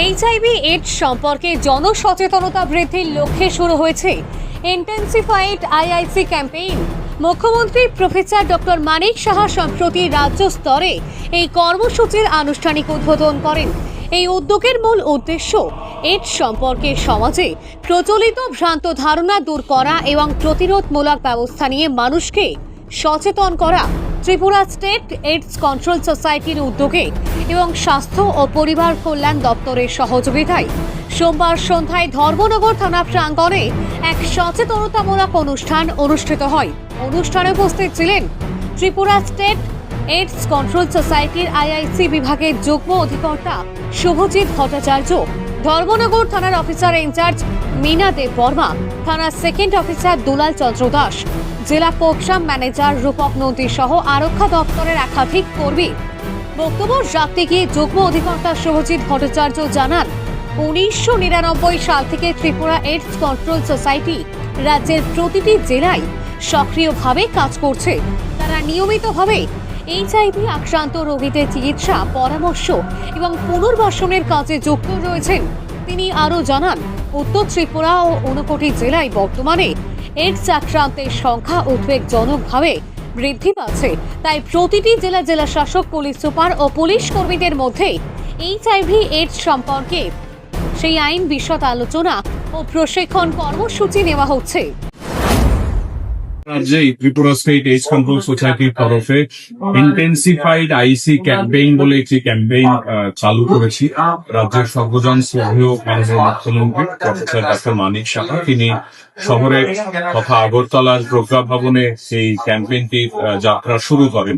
HIV AIDS সম্পর্কে জনসচেতনতা বৃদ্ধির লক্ষ্যে শুরু হয়েছে ইন্টেন্সিফাইড আইআইসি ক্যাম্পেইন মুখ্যমন্ত্রী প্রফেসর ডক্টর মানিক সাহা সম্প্রতি রাজ্য স্তরে এই কর্মসূচির আনুষ্ঠানিক উদ্বোধন করেন। এই উদ্যোগের মূল উদ্দেশ্য এইডস সম্পর্কে সমাজে প্রচলিত ভ্রান্ত ধারণা দূর করা এবং প্রতিরোধমূলক ব্যবস্থা নিয়ে মানুষকে সচেতন করা। ত্রিপুরা স্টেট এইডস কন্ট্রোল সোসাইটির উদ্যোগে এবং স্বাস্থ্য ও পরিবার কল্যাণ দপ্তরের সহযোগিতায় সোমবার সন্ধ্যায় ধর্মনগর থানা প্রাঙ্গণে এক সচেতনতামূলক অনুষ্ঠান অনুষ্ঠিত হয়। অনুষ্ঠানে উপস্থিত ছিলেন ত্রিপুরা স্টেট এইডস কন্ট্রোল সোসাইটির আইআইসি বিভাগের যুগ্ম অধিকর্তা শুভজিৎ ভট্টাচার্য, ধর্মনগর থানার officer in charge Mina Deb Barma, থানার সেকেন্ড অফিসার দুলাল চন্দ্র দাস জেলা পোকসাম ম্যানেজার রূপক নন্দী সহ আরক্ষা দপ্তরের একাধিক কর্মী বক্তব্য রাখতে গিয়ে যুগ্ম অধিকর্তা শুভজিৎ ভট্টাচার্য জানান, উনিশশো নিরানব্বই সাল থেকে ত্রিপুরা এইডস কন্ট্রোল সোসাইটি রাজ্যের প্রতিটি জেলায় সক্রিয়ভাবে কাজ করছে। তারা নিয়মিতভাবে এইচআইভি আক্রান্ত রোগীদের চিকিৎসা, পরামর্শ এবং পুনর্বাসনের কাজে যুক্ত রয়েছেন। তিনি আরও জানান, উত্তর ত্রিপুরা ও ঊনকোটি জেলায় বর্তমানে এইডস আক্রান্তের সংখ্যা উদ্বেগজনকভাবে বৃদ্ধি পাচ্ছে। তাই প্রতিটি জেলা জেলা শাসক, পুলিশ সুপার ও পুলিশ কর্মীদের মধ্যে এইচআইভি, এইডস সম্পর্কে সেই আইন বিশদ আলোচনা ও প্রশিক্ষণ কর্মসূচি নেওয়া হচ্ছে। রাজ্যে কন্ট্রোল সোসাইটির তরফে ইন্টেন্সিফাইড আইসি ক্যাম্পেইন বলে একটি ক্যাম্পেইন চালু করেছি। রাজ্যের সর্বজন শ্রদ্ধেয় মাননীয় মুখ্যমন্ত্রী প্রফেসর ডক্টর মানিক সাহা, তিনি শহরে তথা আগরতলার প্রজ্ঞা ভবনে সেই ক্যাম্পেইনটির যাত্রা শুরু করেন।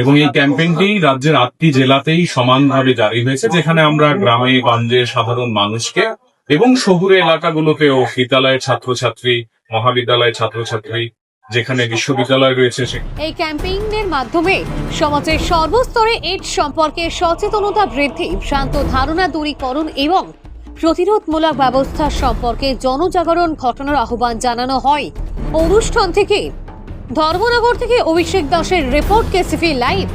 এবং এই ক্যাম্পেইনটি রাজ্যের আটটি জেলাতেই সমানভাবে জারি হয়েছে, যেখানে আমরা গ্রামে গঞ্জে সাধারণ মানুষকে এবং শহুরে এলাকাগুলোতেও বিদ্যালয়ের ছাত্রছাত্রী, মহাবিদ্যালয়ের ছাত্রছাত্রী যেখানে বিশ্ববিদ্যালয় রয়েছে এই ক্যাম্পেইনের মাধ্যমে সমাজের সর্বস্তরে এইডস সম্পর্কে সচেতনতা বৃদ্ধি, ভ্রান্ত ধারণা দূরীকরণ এবং প্রতিরোধমূলক ব্যবস্থা সম্পর্কে জনজাগরণ ঘটনার আহ্বান জানানো হয়। অনুষ্ঠান থেকে ধর্মনগর থেকে অভিষেক দাসের রিপোর্ট কেসিফি লাইভ।